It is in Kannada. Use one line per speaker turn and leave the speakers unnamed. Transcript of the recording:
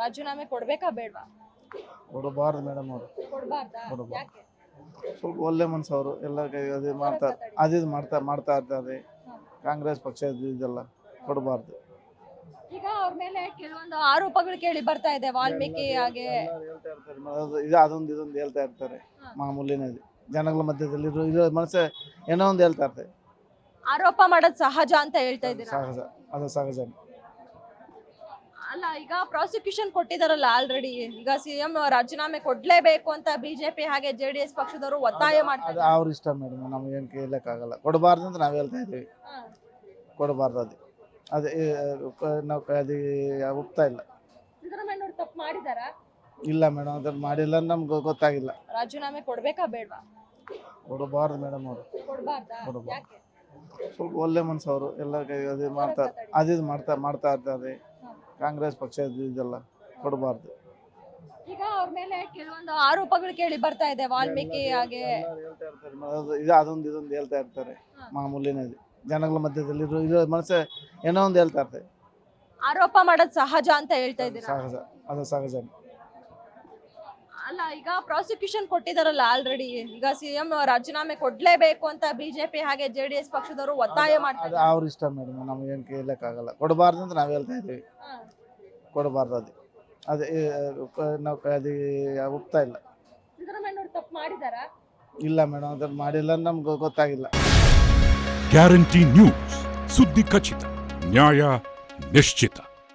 ರಾಜೀನಾಮೆ ಕೊಡ್ಬೇಕಾ ಬೇಡವಾ?
ಕೊಡಬಾರ್ದು ಮೇಡಮ್ ಅವರು.
ಕೊಡ್ಬಾರ್ದಾ?
ಕೊಡ್ಬಾರ್ದು.
ಯಾಕೆ?
ಸ್ವಲ್ಪ ಒಳ್ಳೆ ಮನ್ಸು ಅವರು. ಎಲ್ಲ ಕೈ ಅದು ಮಾಡ್ತಾ ಇದು ಮಾಡ್ತಾ ಮಾಡ್ತಾ ಇರ್ತಾರೆ ಕಾಂಗ್ರೆಸ್ ಪಕ್ಷ ಇದು ಇದೆಲ್ಲ ಕೊಡಬಾರ್ದು.
ಈಗ ಅವ್ರ ಮೇಲೆ ಕೆಲವೊಂದು ಆರೋಪಗಳು ಕೇಳಿ ಬರ್ತಾ ಇದೆ. ವಾಲ್ಮೀಕಿ ಹಾಗೆ.
ಹೇಳ್ತಾ ಇರ್ತಾರೆ ಅದು ಇದು ಅದೊಂದು ಇದೊಂದು ಹೇಳ್ತಾ ಇರ್ತಾರೆ
ಮಾಮೂಲಿನದು.
ಮಾಮೂಲಿನೇ ಜನಗಳ ಮಧ್ಯದಲ್ಲಿ ಇರೋ ಮನಸ್ಸೆ ಏನೋ ಒಂದು ಹೇಳ್ತಾ ಇರ್ತಾರೆ.
ಆರೋಪ ಮಾಡೋದು ಸಹಜ ಅಂತ ಹೇಳ್ತಾ ಇದ್ದೀರಾ?
ಸಹಜ. ಅದು ಸಹಜ
ಅಲ್ಲ ಈಗ ಪ್ರಾಸಿಕ್ಯೂಷನ್ ಕೊಟ್ಟಿದಾರಲ್ಲ ಆಲ್ರೆಡಿ ಈಗ ಸಿಎಂ ರಾಜೀನಾಮೆ ಕೊಡ್ಲೇಬೇಕು ಅಂತ ಬಿಜೆಪಿ ಹಾಗೆ ಜೆ ಡಿ ಎಸ್ ಪಕ್ಷದವರು ಒತ್ತಾಯ
ಅದು
ಮಾಡ್ತಾರೆ
ಅವ್ರ ಇಷ್ಟ ಮೇಡಮ್ ನಮ್ಗೆ ಏನು ಕೇಳಕ್ಕಾಗಲ್ಲ. ಕೊಡಬಾರ್ದು ಅಂತ ನಾವು ಹೇಳ್ತಾ ಇದ್ದೀವಿ. ಕೊಡಬಾರ್ದು ಅದು. ಅದೇ ನಾವು ಅದು ಒಪ್ತಾ ಇಲ್ಲ.
ಸಿದ್ದರಾಮಯ್ಯನವ್ರು ತಪ್ಪು ಮಾಡಿದಾರ?
ಇಲ್ಲ ಮೇಡಮ್ ಅದನ್ನು ಮಾಡಿಲ್ಲ ನಮ್ಗೆ ಗೊತ್ತಾಗಿಲ್ಲ.
ರಾಜೀನಾಮೆ ಕೊಡ್ಬೇಕಾ ಬೇಡವಾ?
ಕೊಡಬಾರ್ದು ಮೇಡಮ್ ಅವರು.
ಕೊಡಬಾರ್ದು? ಯಾಕೆ?
ಸ್ವಲ್ಪ ಒಳ್ಳೆ ಮನ್ಸು ಅವರು ಎಲ್ಲ ಅದು ಮಾಡ್ತಾ ಅದಿದು ಮಾಡ್ತಾ ಮಾಡ್ತಾ ಇರ್ತಾರೆ. ಕಾಂಗ್ರೆಸ್ ಪಕ್ಷ ಇದು ಇದೆಲ್ಲ ಕೊಡಬಾರ್ದು.
ಈಗ ಅವ್ರ ಮೇಲೆ ಕೆಲವೊಂದು ಆರೋಪಗಳು ಕೇಳಿ ಬರ್ತಾ ಇದೆ ವಾಲ್ಮೀಕಿ ಹಾಗೆ.
ಹೇಳ್ತಾ ಇರ್ತಾರೆ ಅದು ಇದು ಅದೊಂದು ಇದೊಂದು ಹೇಳ್ತಾ ಇರ್ತಾರೆ
ಮಾಮೂಲಿನದು
ಮಾಮೂಲಿನೇ ಜನಗಳ ಮಧ್ಯದಲ್ಲಿ ಇರೋ ಇದು ಮನಸ್ಸೆ ಏನೋ ಒಂದು ಹೇಳ್ತಾ ಇರ್ತಾರೆ.
ಆರೋಪ ಮಾಡೋದು ಸಹಜ ಅಂತ ಹೇಳ್ತಾ ಇದ್ದೀರಾ?
ಸಹಜ ಅದು ಸಹಜ
ಅಲ್ಲ ಈಗ ಪ್ರಾಸಿಕ್ಯೂಷನ್ ಕೊಟ್ಟಿದಾರಲ್ಲ ಆಲ್ರೆಡಿ ಈಗ ಸಿಎಂ ರಾಜೀನಾಮೆ ಕೊಡ್ಲೇಬೇಕು ಅಂತ ಬಿಜೆಪಿ ಹಾಗೆ ಜೆಡಿಎಸ್ ಪಕ್ಷದವರು ಒತ್ತಾಯ
ಅದು
ಮಾಡ್ತಾರೆ
ಅವ್ರ ಇಷ್ಟ ಮೇಡಮ್ ನಮ್ಗೆ ಏನು ಕೇಳಕ್ಕಾಗಲ್ಲ. ಕೊಡಬಾರ್ದು ಅಂತ ನಾವು ಹೇಳ್ತಾ ಇದ್ದೀವಿ. ಕೊಡಬಾರ್ದು ಅದು. ಅದು ನಾವು ಅದು ಒಪ್ತಾ ಇಲ್ಲ. ಇಲ್ಲ ಮೇಡಮ್ ಅದನ್ನು ಮಾಡಿಲ್ಲ ನಮ್ಗೆ ಗೊತ್ತಾಗಿಲ್ಲ.
ಗ್ಯಾರಂಟಿ ನ್ಯೂಸ್, ಸುದ್ದಿ ಖಚಿತ, ನ್ಯಾಯ ನಿಶ್ಚಿತ.